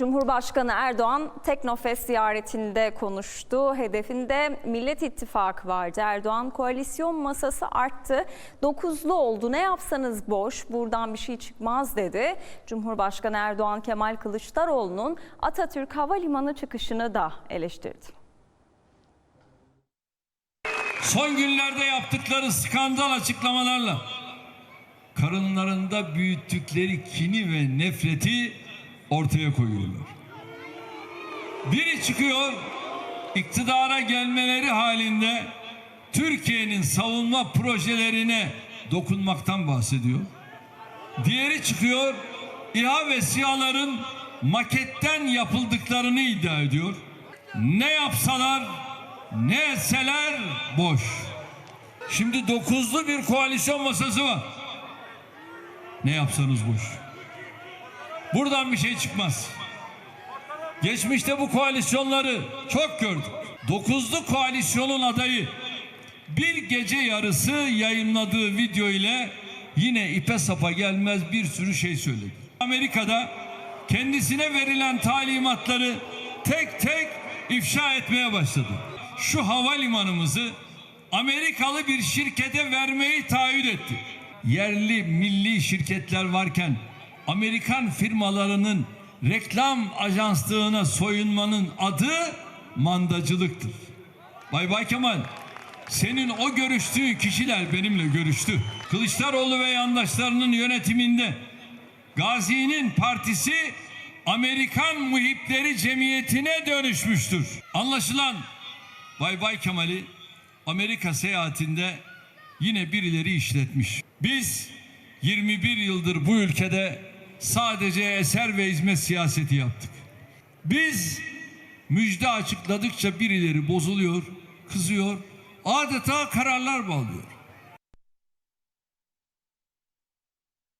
Cumhurbaşkanı Erdoğan Teknofest ziyaretinde konuştu. Hedefinde Millet İttifakı vardı. Erdoğan koalisyon masası arttı. Dokuzlu oldu. Ne yapsanız boş. Buradan bir şey çıkmaz dedi. Cumhurbaşkanı Erdoğan Kemal Kılıçdaroğlu'nun Atatürk Havalimanı çıkışını da eleştirdi. son günlerde yaptıkları skandal açıklamalarla karınlarında büyüttükleri kini ve nefreti ortaya koyuyorlar. Biri çıkıyor iktidara gelmeleri halinde Türkiye'nin savunma projelerine dokunmaktan bahsediyor. Diğeri çıkıyor İHA ve SİHA'ların maketten yapıldıklarını iddia ediyor. Ne yapsalar ne etseler boş. Şimdi dokuzlu bir koalisyon masası var. Ne yapsanız boş. Buradan bir şey çıkmaz. Geçmişte bu koalisyonları çok gördük. Dokuzlu koalisyonun adayı bir gece yarısı yayınladığı video ile yine ipe sapa gelmez bir sürü şey söyledi. Amerika'da kendisine verilen talimatları tek tek ifşa etmeye başladı. Şu havalimanımızı Amerikalı bir şirkete vermeyi taahhüt etti. Yerli milli şirketler varken Amerikan firmalarının reklam ajanslığına soyunmanın adı mandacılıktır. Bay Bay Kemal, senin o görüştüğün kişiler benimle görüştü. Kılıçdaroğlu ve yandaşlarının yönetiminde Gazi'nin partisi Amerikan muhipleri cemiyetine dönüşmüştür. Anlaşılan Bay Bay Kemal'i Amerika seyahatinde yine birileri işletmiş. Biz 21 yıldır bu ülkede sadece eser ve hizmet siyaseti yaptık. Biz müjde açıkladıkça birileri bozuluyor, kızıyor, adeta kararlar bağlıyor.